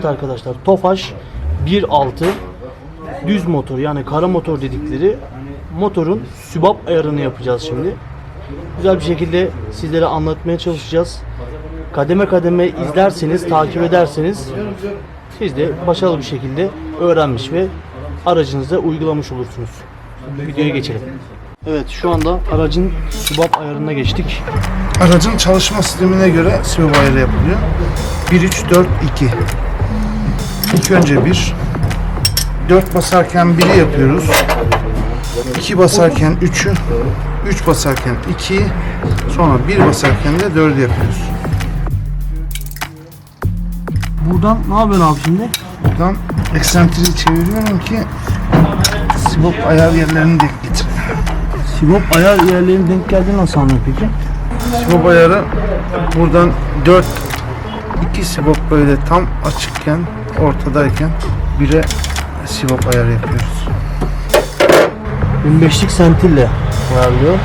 Evet arkadaşlar Tofaş 1.6 düz motor yani kara motor dedikleri motorun sübap ayarını yapacağız şimdi. Güzel bir şekilde sizlere anlatmaya çalışacağız. Kademe kademe izlerseniz, takip ederseniz siz de başarılı bir şekilde öğrenmiş ve aracınıza uygulamış olursunuz. Videoya geçelim. Evet şu anda aracın sübap ayarına geçtik. Aracın çalışma sistemine göre sivil ayarı yapılıyor. 1 3 4 2. İlk önce 1 4 basarken 1'i yapıyoruz. 2 basarken 3'ü, 3 basarken 2'yi, sonra 1 basarken de 4'ü yapıyoruz. Buradan ne yapıyorsun abi şimdi? Buradan eksentriği çeviriyorum ki sivop ayar yerlerini denk getir. Sibop ayar yerlerine denk geldi nasıl anlıyor peki? Sivop ayarı buradan 4 2 sivop böyle tam açıkken ortadayken 1'e sivop ayarı yapıyoruz. 25'lik sentille ayarlıyor.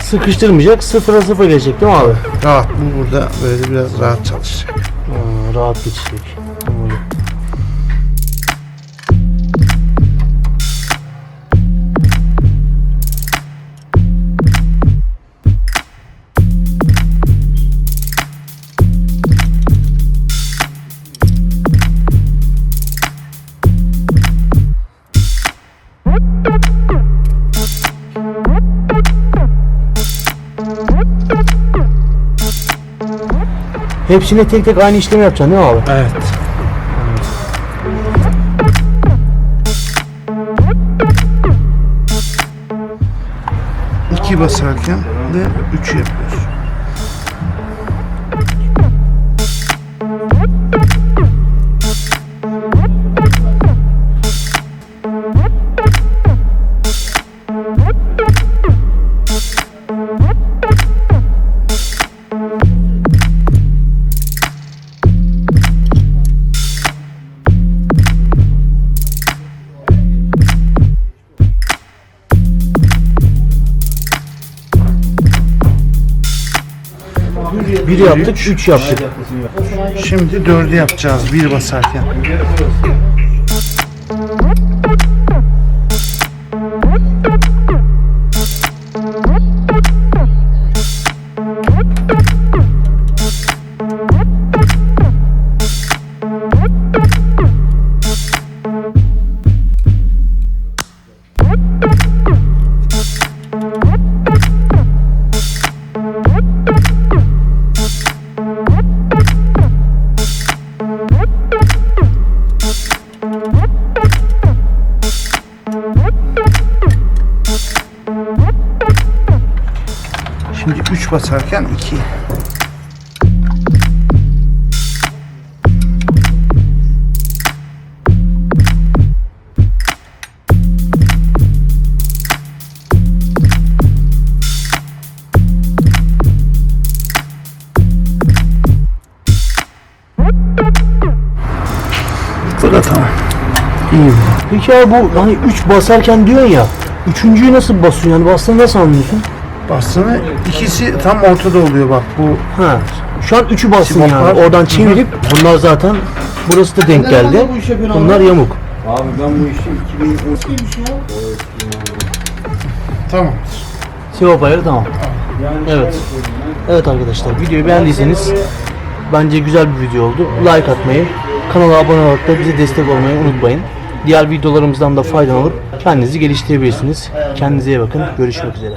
Sıkıştırmayacak, sıfıra sıfır gelecek değil mi abi? Rahat bu burada böyle biraz rahat çalışacak. Aa, rahat geçecek. Hepsine tek tek aynı işlemi yapacaksın değil mi abi? Evet. İki basarken de üç yapıyor. 1 yaptık, 3 yaptık. Şimdi 4'ü yapacağız bir basarken. Şimdi üç basarken iki. Bu da tamam. İyi. Peki abi bu hani 3 basarken diyorsun ya. Üçüncüyü nasıl basıyorsun yani bastığını nasıl anlıyorsun? Bastığını ikisi tam ortada oluyor bak bu Ha. Şu an 3'ü bastın yani. var. Oradan çevirip bunlar zaten burası da denk geldi. Bunlar yamuk. Abi ben bu işi 2010 tamam. Sivop ayarı tamam. Evet. Evet arkadaşlar videoyu beğendiyseniz bence güzel bir video oldu. Like atmayı, kanala abone olarak da bize destek olmayı unutmayın. Diğer videolarımızdan da faydalanıp kendinizi geliştirebilirsiniz. Kendinize iyi bakın. Görüşmek üzere.